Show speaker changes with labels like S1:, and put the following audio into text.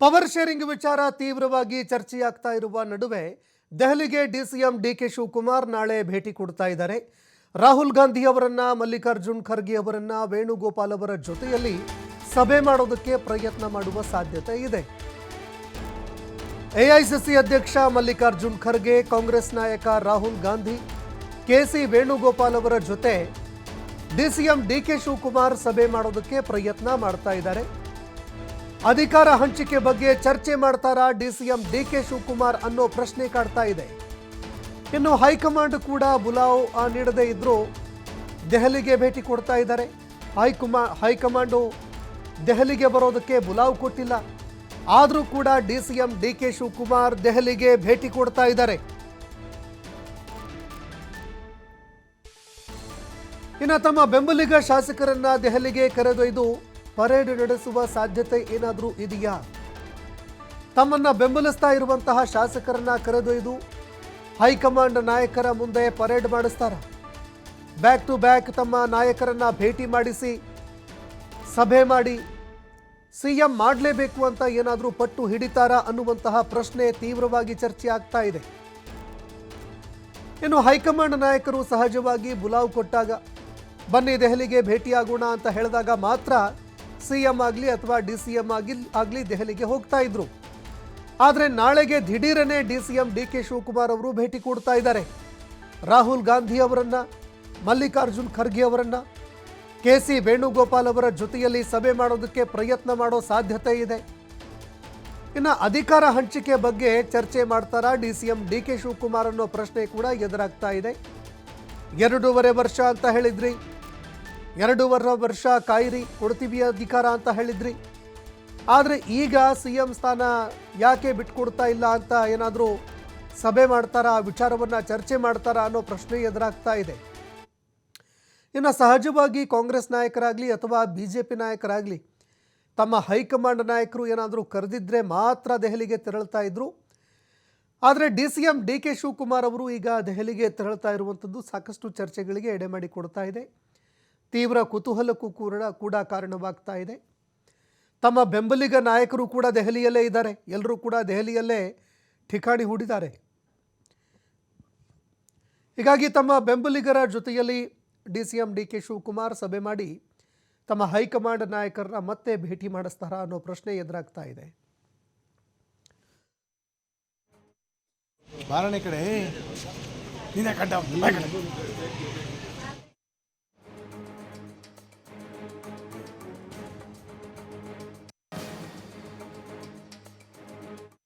S1: Power sharing ವಿಚಾರ ತೀವ್ರವಾಗಿ ಚರ್ಚೆಯಾಗ್ತಾ ಇರುವ ನಡುವೆ ದೆಹಲಿಗೆ ಡಿಸಿಎಂ ಡಿಕೆ ಶಿವಕುಮಾರ್ ನಾಳೆ ಭೇಟಿ ಕೊಡ್ತಾ ಇದ್ದಾರೆ. ರಾಹುಲ್ ಗಾಂಧಿ ಅವರನ್ನು, ಮಲ್ಲಿಕಾರ್ಜುನ್ ಖರ್ಗೆ ಅವರನ್ನು, ವೇಣುಗೋಪಾಲ್ ಅವರ ಜೊತೆಯಲ್ಲಿ ಸಭೆ ಮಾಡೋದಕ್ಕೆ ಪ್ರಯತ್ನ ಮಾಡುವ ಸಾಧ್ಯತೆ ಇದೆ. ಎಐಸಿಸಿ ಅಧ್ಯಕ್ಷ ಮಲ್ಲಿಕಾರ್ಜುನ್ ಖರ್ಗೆ, ಕಾಂಗ್ರೆಸ್ ನಾಯಕ ರಾಹುಲ್ ಗಾಂಧಿ ಕೆಸಿ ವೇಣುಗೋಪಾಲ್ ಅವರ ಜೊತೆ ಡಿಸಿಎಂ ಡಿಕೆ ಶಿವಕುಮಾರ್ ಸಭೆ ಮಾಡೋದಕ್ಕೆ ಪ್ರಯತ್ನ ಮಾಡ್ತಾ ಇದ್ದಾರೆ. ಅಧಿಕಾರ ಹಂಚಿಕೆ ಬಗ್ಗೆ ಚರ್ಚೆ ಮಾಡ್ತಾರಾ ಡಿಸಿಎಂ ಡಿಕೆ ಶಿವಕುಮಾರ್ ಅನ್ನೋ ಪ್ರಶ್ನೆ ಕಾಡ್ತಾ ಇದೆ. ಇನ್ನು ಹೈಕಮಾಂಡ್ ಕೂಡ ಬುಲಾವ್ ನೀಡದೇ ಇದ್ರೂ ದೆಹಲಿಗೆ ಭೇಟಿ ಕೊಡ್ತಾ ಇದ್ದಾರೆ. ಹೈಕುಮಾ, ಹೈಕಮಾಂಡು ದೆಹಲಿಗೆ ಬರೋದಕ್ಕೆ ಬುಲಾವ್ ಕೊಟ್ಟಿಲ್ಲ. ಆದರೂ ಕೂಡ D C M D K Shivakumar ದೆಹಲಿಗೆ ಭೇಟಿ ಕೊಡ್ತಾ ಇದ್ದಾರೆ. ಇನ್ನು ತಮ್ಮ ಬೆಂಬಲಿಗ ಶಾಸಕರನ್ನ ದೆಹಲಿಗೆ ಕರೆದೊಯ್ದು ಪರೇಡ್ ನಡೆಸುವ ಸಾಧ್ಯತೆ ಏನಾದರೂ ಇದೆಯಾ? ತಮ್ಮನ್ನ ಬೆಂಬಲಿಸ್ತಾ ಇರುವಂತಹ ಶಾಸಕರನ್ನ ಕರೆದೊಯ್ದು ಹೈಕಮಾಂಡ್ ನಾಯಕರ ಮುಂದೆ ಪರೇಡ್ ಮಾಡಿಸ್ತಾರ? ಬ್ಯಾಕ್ ಟು ಬ್ಯಾಕ್ ತಮ್ಮ ನಾಯಕರನ್ನ ಭೇಟಿ ಮಾಡಿಸಿ, ಸಭೆ ಮಾಡಿ, ಸಿಎಂ ಮಾಡಲೇಬೇಕು ಅಂತ ಏನಾದರೂ ಪಟ್ಟು ಹಿಡಿತಾರಾ ಅನ್ನುವಂತಹ ಪ್ರಶ್ನೆ ತೀವ್ರವಾಗಿ ಚರ್ಚೆ ಆಗ್ತಾ ಇದೆ. ಇನ್ನು ಹೈಕಮಾಂಡ್ ನಾಯಕರು ಸಹಜವಾಗಿ ಬುಲಾವ್ ಕೊಟ್ಟಾಗ, ಬನ್ನಿ ದೆಹಲಿಗೆ ಭೇಟಿಯಾಗೋಣ ಅಂತ ಹೇಳಿದಾಗ ಮಾತ್ರ ಸಿಎಂ ಆಗಲಿ ಅಥವಾ ಡಿ ಸಿ ಎಂ ಆಗಿ, ಆಗಲಿ ದೆಹಲಿಗೆ ಹೋಗ್ತಾ ಇದ್ರು. ಆದರೆ ನಾಳೆಗೆ ದಿಢೀರನೇ D C M D K Shivakumar ಅವರು ಭೇಟಿ ಕೊಡ್ತಾ ಇದ್ದಾರೆ. ರಾಹುಲ್ ಗಾಂಧಿ ಅವರನ್ನ, ಮಲ್ಲಿಕಾರ್ಜುನ್ ಖರ್ಗೆ ಅವರನ್ನ, ಕೆ ಸಿ ವೇಣುಗೋಪಾಲ್ ಅವರ ಜೊತೆಯಲ್ಲಿ ಸಭೆ ಮಾಡೋದಕ್ಕೆ ಪ್ರಯತ್ನ ಮಾಡೋ ಸಾಧ್ಯತೆ ಇದೆ. ಇನ್ನು ಅಧಿಕಾರ ಹಂಚಿಕೆ ಬಗ್ಗೆ ಚರ್ಚೆ ಮಾಡ್ತಾರಾ D C M D K Shivakumar ಅನ್ನೋ ಪ್ರಶ್ನೆ ಕೂಡ ಎದುರಾಗ್ತಾ ಇದೆ. ಎರಡೂವರೆ ವರ್ಷ ಅಂತ ಹೇಳಿದ್ರಿ. ಎರಡೂವರೆ ವರ್ಷ ಕಾಯಿರಿ ಕೊಡ್ತೀವಿ ಅಧಿಕಾರ ಅಂತ ಹೇಳಿದ್ರಿ. ಆದರೆ ಈಗ ಸಿ ಎಂ ಸ್ಥಾನ ಯಾಕೆ ಬಿಟ್ಕೊಡ್ತಾ ಇಲ್ಲ ಅಂತ ಏನಾದರೂ ಸಭೆ ಮಾಡ್ತಾರಾ, ವಿಚಾರವನ್ನು ಚರ್ಚೆ ಮಾಡ್ತಾರಾ ಅನ್ನೋ ಪ್ರಶ್ನೆ ಎದುರಾಗ್ತಾ ಇದೆ. ಇನ್ನು ಸಹಜವಾಗಿ ಕಾಂಗ್ರೆಸ್ ನಾಯಕರಾಗಲಿ ಅಥವಾ ಬಿ ಜೆ ಪಿ ನಾಯಕರಾಗಲಿ ತಮ್ಮ ಹೈಕಮಾಂಡ್ ನಾಯಕರು ಏನಾದರೂ ಕರೆದಿದ್ರೆ ಮಾತ್ರ ದೆಹಲಿಗೆ ತೆರಳ್ತಾ ಇದ್ರು. ಆದರೆ D C M D K Shivakumar ಅವರು ಈಗ ದೆಹಲಿಗೆ ತೆರಳ್ತಾ ಇರುವಂಥದ್ದು ಸಾಕಷ್ಟು ಚರ್ಚೆಗಳಿಗೆ ಎಡೆ ಮಾಡಿ ಕೊಡ್ತಾ ಇದೆ. ತೀವ್ರ ಕುತೂಹಲಕ್ಕೂ ಕೂಡ ಕೂಡ ಕಾರಣವಾಗ್ತಾ ಇದೆ. ತಮ್ಮ ಬೆಂಬಲಿಗ ನಾಯಕರು ಕೂಡ ದೆಹಲಿಯಲ್ಲೇ ಇದ್ದಾರೆ. ಎಲ್ಲರೂ ಕೂಡ ದೆಹಲಿಯಲ್ಲೇ ಠಿಕಾಣಿ ಹೂಡಿದ್ದಾರೆ. ಹೀಗಾಗಿ ತಮ್ಮ ಬೆಂಬಲಿಗರ ಜೊತೆಯಲ್ಲಿ D C M D K Shivakumar ಸಭೆ ಮಾಡಿ ತಮ್ಮ ಹೈಕಮಾಂಡ್ ನಾಯಕರನ್ನ ಮತ್ತೆ ಭೇಟಿ ಮಾಡಿಸ್ತಾರಾ ಅನ್ನೋ ಪ್ರಶ್ನೆ ಎದುರಾಗ್ತಾ ಇದೆ.
S2: ಕಡೆ.